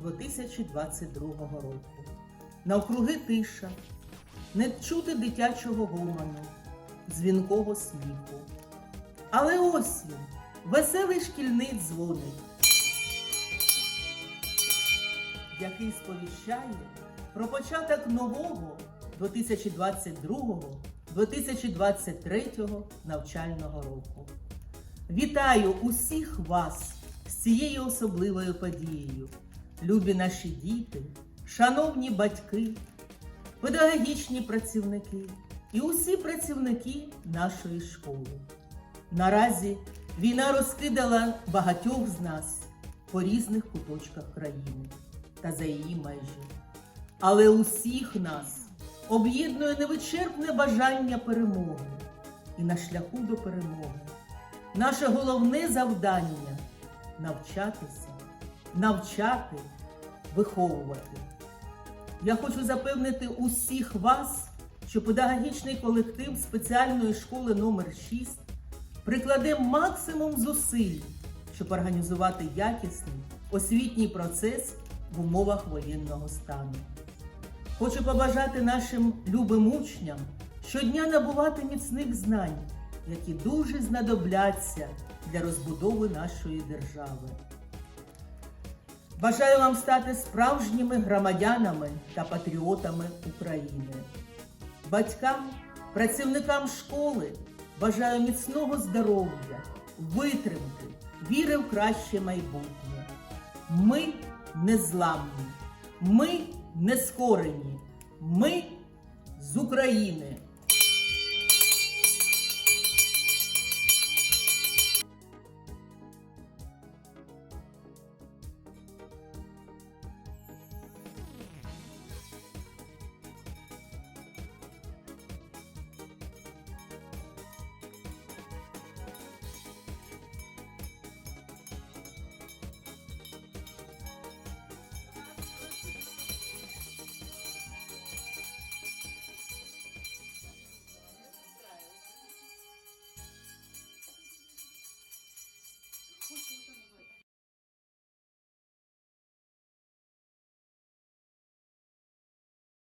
2022 року. Навкруги тиша, не чути дитячого гомону, дзвінкого сміху. Але ось він, веселий шкільний дзвоник, який сповіщає про початок нового 2022-2023 навчального року. Вітаю усіх вас з цією особливою подією, любі наші діти, шановні батьки, педагогічні працівники і усі працівники нашої школи. Наразі війна розкидала багатьох з нас по різних куточках країни та за її межі. Але усіх нас об'єднує невичерпне бажання перемоги. І на шляху до перемоги наше головне завдання навчатися, навчати, виховувати. Я хочу запевнити усіх вас, що педагогічний колектив спеціальної школи номер 6 прикладе максимум зусиль, щоб організувати якісний освітній процес в умовах воєнного стану. Хочу побажати нашим любим учням щодня набувати міцних знань, які дуже знадобляться для розбудови нашої держави. Бажаю вам стати справжніми громадянами та патріотами України. Батькам, працівникам школи бажаю міцного здоров'я, витримки, віри в краще майбутнє. Ми незламні, ми нескорені, ми з України.